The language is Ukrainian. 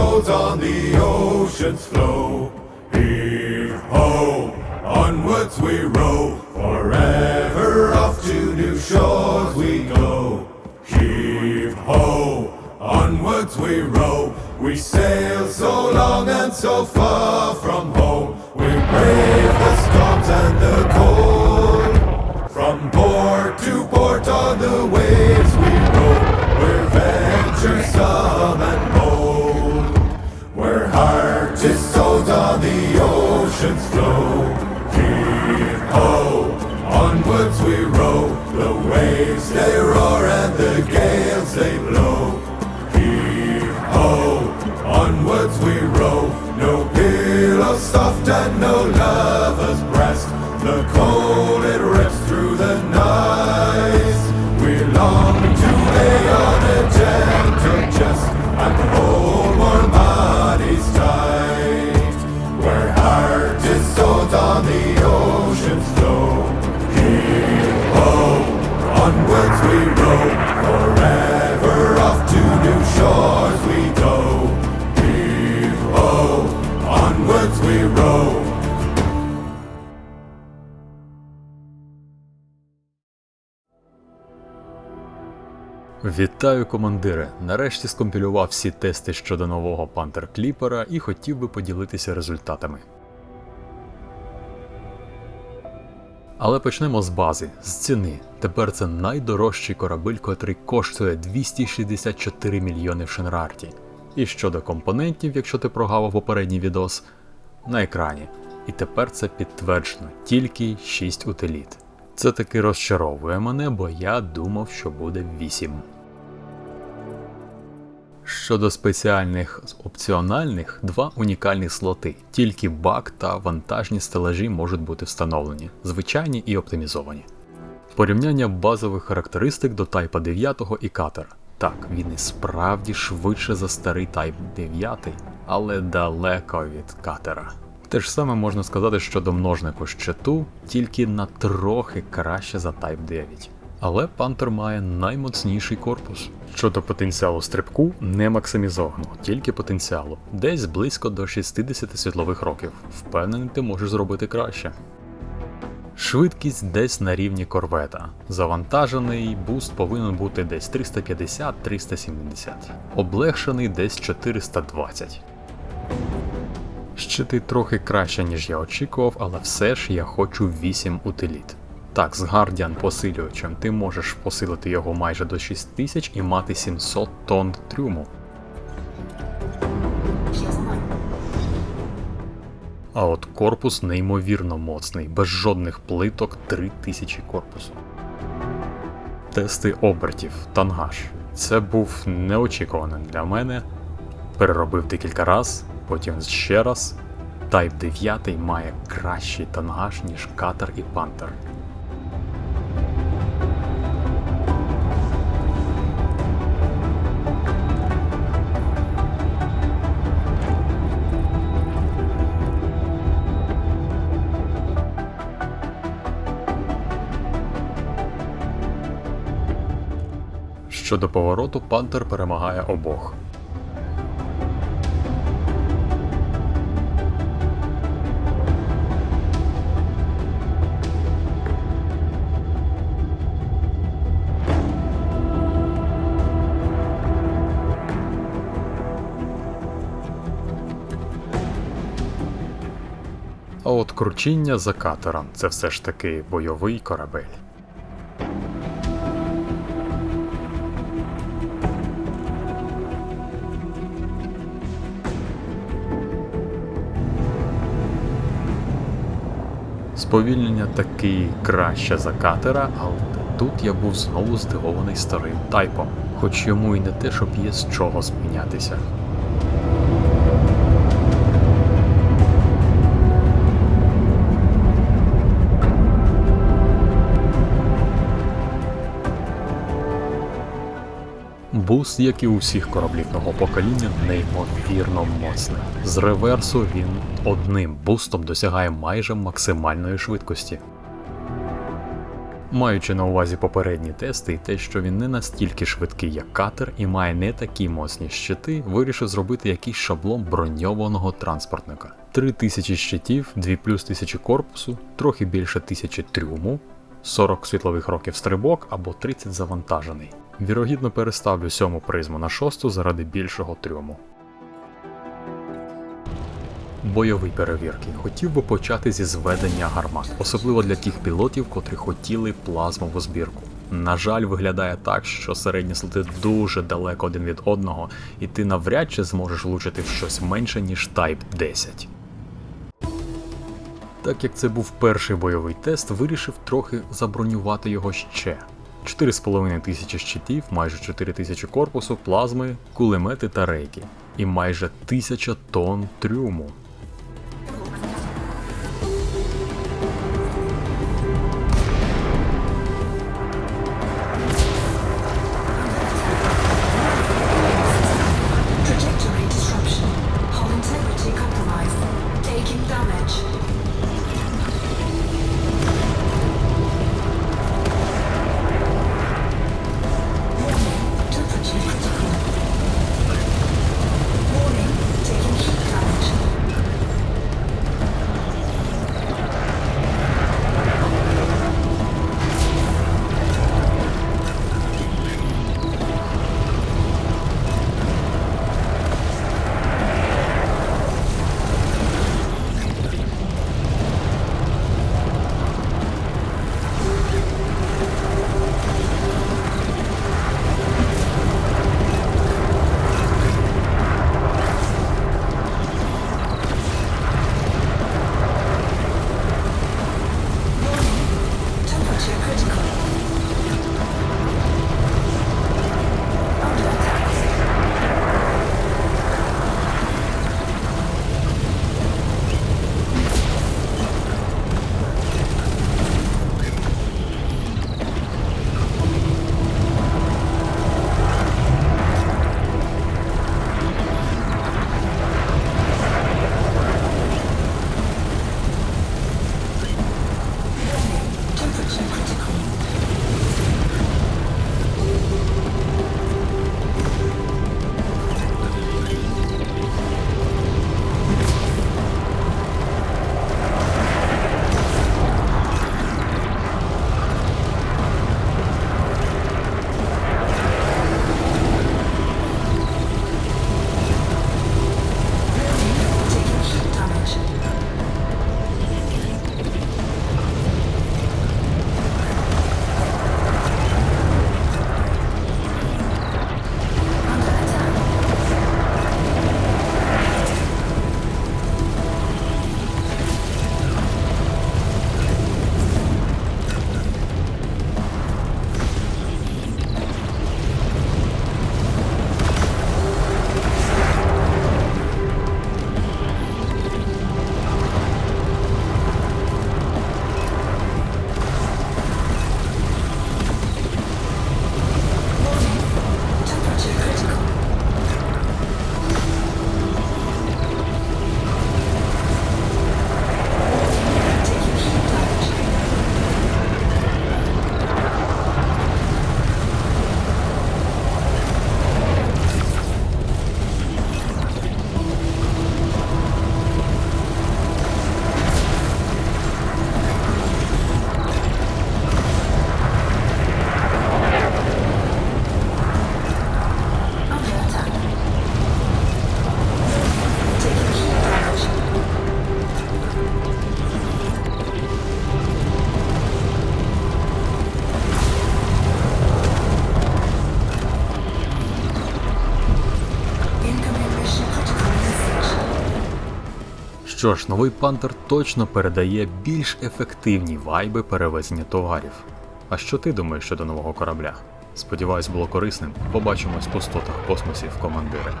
on the ocean's flow. Heave ho, onwards we row, forever off to new shores we go. Heave ho, onwards we row, we sail so long and so far from home. We we row. The waves they roar and the gales Вітаю, командире! Нарешті скомпілював всі тести щодо нового Panther Кліпера і хотів би поділитися результатами. Але почнемо з бази, з ціни. Тепер це найдорожчий корабель, котрий коштує 264 мільйони в Шенрарті. І щодо компонентів, якщо ти прогавив попередній відос, на екрані. І тепер це підтверджено, тільки 6 утиліт. Це таки розчаровує мене, бо я думав, що буде 8. Щодо спеціальних опціональних, два унікальні слоти. Тільки бак та вантажні стелажі можуть бути встановлені, звичайні і оптимізовані. Порівняння базових характеристик до Type 9 і катера. Так, він і справді швидше за старий Type 9, але далеко від катера. Те ж саме можна сказати щодо множнику щиту, тільки на трохи краще за Type 9. Але Panther має наймоцніший корпус. Щодо потенціалу стрибку, не максимізовано, тільки потенціалу, десь близько до 60 світлових років. Впевнений, ти можеш зробити краще. Швидкість десь на рівні корвета. Завантажений буст повинен бути десь 350-370, облегшений десь 420. Щити трохи краще, ніж я очікував, але все ж я хочу 8 утиліт. Так, з Guardian посилювачем ти можеш посилити його майже до 6000 і мати 700 тонн трюму. А от корпус неймовірно моцний, без жодних плиток 3000 корпусу. Тести обертів, тангаж. Це був неочікуваним для мене. Переробив декілька раз, потім ще раз. Type 9 має кращий тангаж, ніж катер і пантер. Щодо повороту, пантер перемагає обох. А от кручіння за катером це все ж таки бойовий корабель. Сповільнення таки краще за катера, але тут я був знову здивований старим тайпом, хоч йому і не те, щоб є з чого змінятися. Буст, як і у всіх кораблів нового покоління, неймовірно моцний. З реверсу він одним бустом досягає майже максимальної швидкості. Маючи на увазі попередні тести і те, що він не настільки швидкий, як катер, і має не такі моцні щити, вирішив зробити якийсь шаблон броньованого транспортника. 3000 щитів, 2 плюс 1000 корпусу, трохи більше 1000 трюму, 40 світлових років стрибок або 30 завантажений. Вірогідно переставлю сьому призму на шосту заради більшого трюму. Бойові перевірки. Хотів би почати зі зведення гармат, особливо для тих пілотів, котрі хотіли плазмову збірку. На жаль, виглядає так, що середні слоти дуже далеко один від одного, і ти навряд чи зможеш влучити в щось менше, ніж Type 10. Так як це був перший бойовий тест, вирішив трохи забронювати його ще. 4,5 тисячі щитів, майже 4 тисячі корпусу, плазми, кулемети та рейки. І майже 1000 тонн трюму. Що ж, новий Пантер точно передає більш ефективні вайби перевезення товарів. А що ти думаєш щодо нового корабля? Сподіваюсь, було корисним. Побачимось по пустотах космосів, командири.